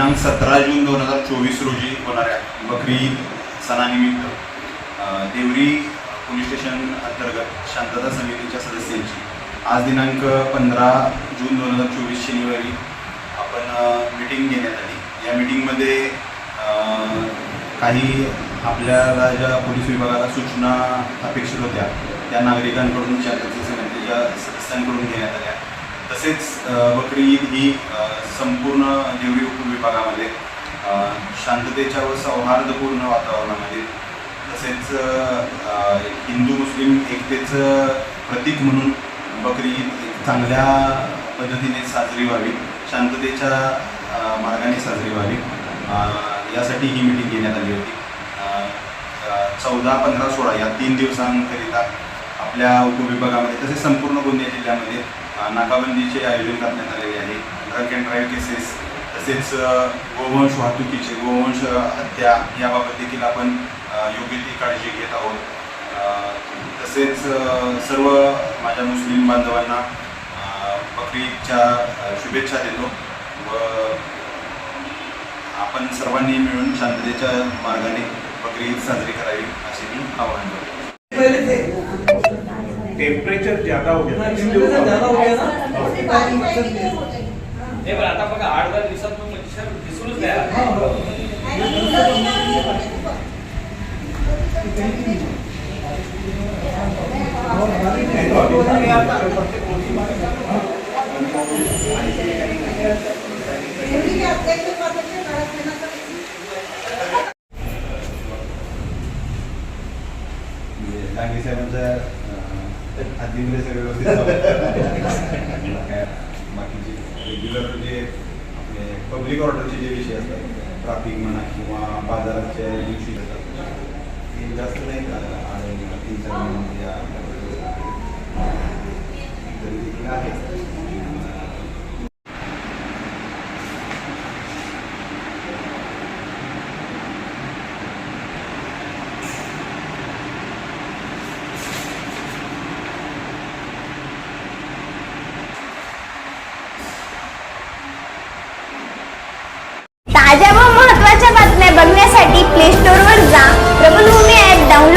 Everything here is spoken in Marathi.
दिनांक सतरा जून दोन हजार चोवीस रोजी होणाऱ्या बकरी ईद सणानिमित्त देवरी पोलीस स्टेशन अंतर्गत शांतता समितीच्या सदस्यांची आज दिनांक पंधरा जून दोन हजार चोवीस शनिवारी आपण मिटिंग घेण्यात आली. या मिटिंगमध्ये काही आपल्याला ज्या पोलीस विभागाला सूचना अपेक्षित होत्या. त्या नागरिकांकडून शांतता समितीच्या सदस्यांकडून घेण्यात आल्या. तसेच बकरी ईद ही संपूर्ण देवरी उपविभागामध्ये शांततेच्या व सौहार्दपूर्ण वातावरणामध्ये तसेच हिंदू मुस्लिम एकतेचं प्रतीक म्हणून बकरी ईद एक चांगल्या पद्धतीने साजरी व्हावी शांततेच्या मार्गाने साजरी व्हावी. यासाठी ही मिटिंग घेण्यात आली होती. चौदा पंधरा सोळा या तीन दिवसांकरिता आपल्या उपविभागामध्ये तसेच संपूर्ण गोंदिया जिल्ह्यामध्ये नाकाबंदीचे आयोजन करण्यात आलेले आहे. ड्रग अँड ड्राईव्ह केसेस तसेच गोवंश वाहतुकीचे गोवंश हत्या याबाबत देखील आपण योग्य ती काळजी घेत आहोत. तसेच सर्व माझ्या मुस्लिम बांधवांना बकरीच्या शुभेच्छा देतो व आपण सर्वांनी मिळून शांततेच्या मार्गाने बकरी ईद साजरी करावी असे मी आवाहन करतो. टेम्परेचर ज़्यादा हो गया टेम्परेचर ज़्यादा हो गया ना मच्छर भी हे बरं आता बघा आठ दहा दिवसात तो मच्छर दिसूनच नाही आला. म्हणजे सगळं व्यवस्थित बाकीचे रेग्युलर जे आपले पब्लिक ऑर्डरचे जे विषय असतात ट्राफिक म्हणा किंवा बाजाराच्या दिवशी येतात ते जास्त नाही का आढळले तीन चार महिन्यामध्ये आहे